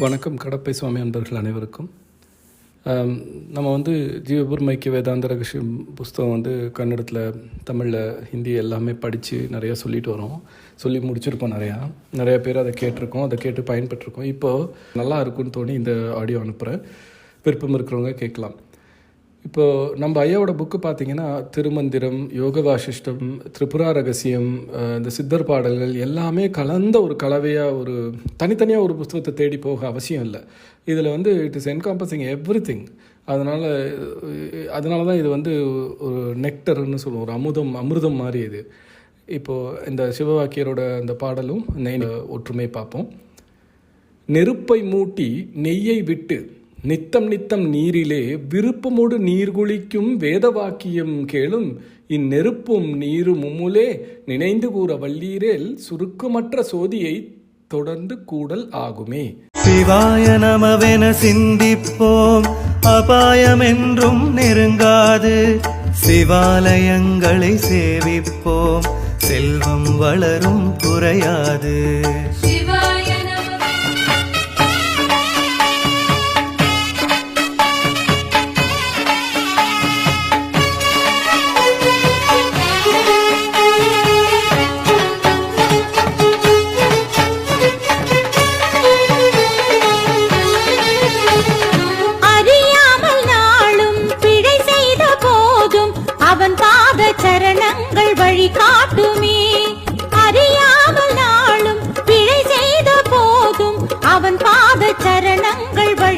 வணக்கம் கடப்பை சுவாமி அன்பர்கள் அனைவருக்கும். நம்ம வந்து ஜீவபுர்மைக்கு வேதாந்த ரகசியம் புஸ்தகம் வந்து கன்னடத்தில் தமிழில் ஹிந்தி எல்லாமே படித்து நிறையா சொல்லிட்டு வரோம். சொல்லி முடிச்சிருக்கோம் நிறையா. நிறையா பேர் அதை கேட்டிருக்கோம் அதை கேட்டு பயன்பெற்றிருக்கோம். இப்போது நல்லா இருக்கும்னு தோணி இந்த ஆடியோ அனுப்புகிறேன் விருப்பம் இருக்கிறவங்க கேட்கலாம். இப்போது நம்ம ஐயாவோட புக்கு பார்த்தீங்கன்னா திருமந்திரம் யோக வாசிஷ்டம் திரிபுரா ரகசியம் இந்த சித்தர் பாடல்கள் எல்லாமே கலந்த ஒரு கலவையாக ஒரு தனித்தனியாக ஒரு புஸ்தகத்தை தேடி போக அவசியம் இல்லை. இதில் வந்து it is encompassing everything அதனால் அதனால தான் இது வந்து ஒரு நெக்டர்னு சொல்லுவோம். ஒரு அமுதம் அமிர்தம் மாதிரி இது. இப்போது இந்த சிவவாக்கியரோட அந்த பாடலும் நெய் ஒற்றுமை பார்ப்போம். நெருப்பை மூட்டி நெய்யை விட்டு நித்தம் நித்தம் நீரிலே விருப்பமோடு நீர்குளிக்கும் வேதவாக்கியம் கேளும். இந்நெருப்பும் நீரும் மும்முலே நினைந்து கூற வல்லீரேல் சுருக்கமற்ற சோதியை தொடர்ந்து கூடல் ஆகுமே. சிவாய நமவென சிந்திப்போம். அபாயமென்றும் நெருங்காது. சிவாலயங்களை சேவிப்போம். செல்வம் வளரும் குறையாது.